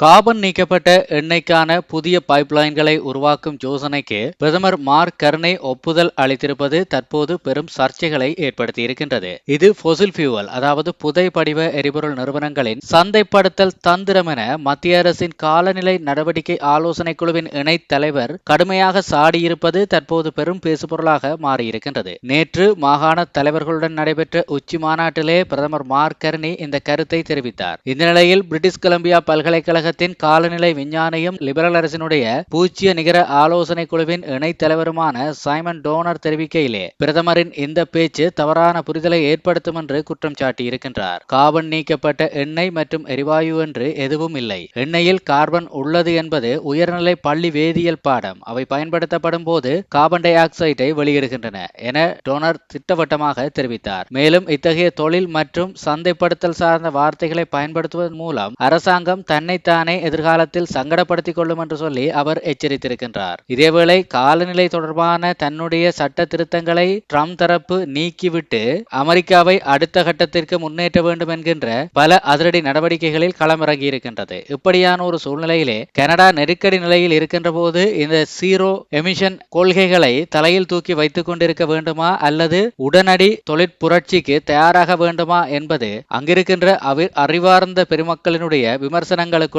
Carbon நீக்கப்பட்ட எண்ணெய்க்கான புதிய பைப்லைன்களை உருவாக்கும் யோசனைக்கு பிரதமர் மார்க் கர்னே ஒப்புதல் அளித்திருப்பது தற்போது பெரும் சர்ச்சைகளை ஏற்படுத்தியிருக்கின்றது. இது பொசில் ஃபியூவல் அதாவது புதை படிவ எரிபொருள் நிறுவனங்களின் சந்தைப்படுத்தல் தந்திரம் என மத்திய அரசின் காலநிலை நடவடிக்கை ஆலோசனை குழுவின் இணைத் தலைவர் கடுமையாக சாடியிருப்பது தற்போது பெரும் பேசுபொருளாக மாறியிருக்கின்றது. நேற்று மாகாண தலைவர்களுடன் நடைபெற்ற உச்சி மாநாட்டிலே பிரதமர் மார்க் கர்னி இந்த கருத்தை தெரிவித்தார். இந்த நிலையில் பிரிட்டிஷ் கொலம்பியா பல்கலைக்கழக தமிழகத்தின் காலநிலை விஞ்ஞானியும் லிபரல் அரசினுடைய பூஜ்ய நிகர ஆலோசனை குழுவின் இணைத் தலைவருமான சைமன் டோனர் தெரிவிக்கையிலே பிரதமரின் இந்த பேச்சு தவறான புரிதலை ஏற்படுத்தும் என்று குற்றம் சாட்டியிருக்கின்றார். கார்பன் நீக்கப்பட்ட எண்ணெய் மற்றும் எரிவாயு என்று எதுவும் இல்லை. எண்ணெயில் கார்பன் உள்ளது என்பது உயர்நிலை பள்ளி வேதியியல் பாடம். அவை பயன்படுத்தப்படும் போது கார்பன் டை ஆக்சைடை வெளியிடுகின்றன என டோனர் திட்டவட்டமாக தெரிவித்தார். மேலும் இத்தகைய தொழில் மற்றும் சந்தைப்படுத்தல் சார்ந்த வார்த்தைகளை பயன்படுத்துவதன் மூலம் அரசாங்கம் தன்னைத்தான் தானே எதிர்காலத்தில் சங்கடப்படுத்திக் கொள்ளும் என்று சொல்லி அவர் எச்சரித்திருக்கின்றார். இதேவேளை காலநிலை தொடர்பான தன்னுடைய சட்ட திருத்தங்களை ட்ரம்ப் தரப்பு நீக்கிவிட்டு அமெரிக்காவை அடுத்த கட்டத்திற்கு முன்னேற்ற வேண்டும் என்கின்ற பல அதிரடி நடவடிக்கைகளில் களமிறங்கியிருக்கின்றது. இப்படியான ஒரு சூழ்நிலையிலே கனடா நெருக்கடி நிலையில் இருக்கின்ற போது இந்த சீரோ எமிஷன் கொள்கைகளை தலையில் தூக்கி வைத்துக் கொண்டிருக்க வேண்டுமா அல்லது உடனடி தொழிற்புரட்சிக்கு தயாராக வேண்டுமா என்பது அங்கிருக்கின்ற அறிவார்ந்த பெருமக்களினுடைய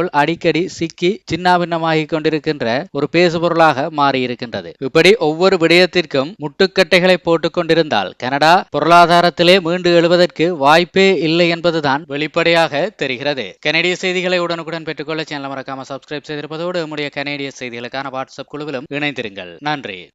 விமர்சனங்களுக்குள் அடிக்கடி சிக்கி சின்னாபின்னமாகிக் கொண்டிருக்கின்ற ஒரு பேசுபொருளாக மாறியிருக்கின்றது. இப்படி ஒவ்வொரு விடயத்திற்கும் முட்டுக்கட்டைகளை போட்டுக் கொண்டிருந்தால் கனடா பொருளாதாரத்திலே மீண்டு எழுவதற்கு வாய்ப்பே இல்லை என்பதுதான் வெளிப்படையாக தெரிகிறது. கனடிய செய்திகளை உடனுக்குடன் பெற்றுக்கொள்ள சேனல் மறக்காம சப்ஸ்கிரைப் செய்திருப்பதோடு நம்முடைய கனேடிய செய்திகளுக்கான வாட்ஸ்அப் குழுவிலும் இணைந்திருங்கள். நன்றி.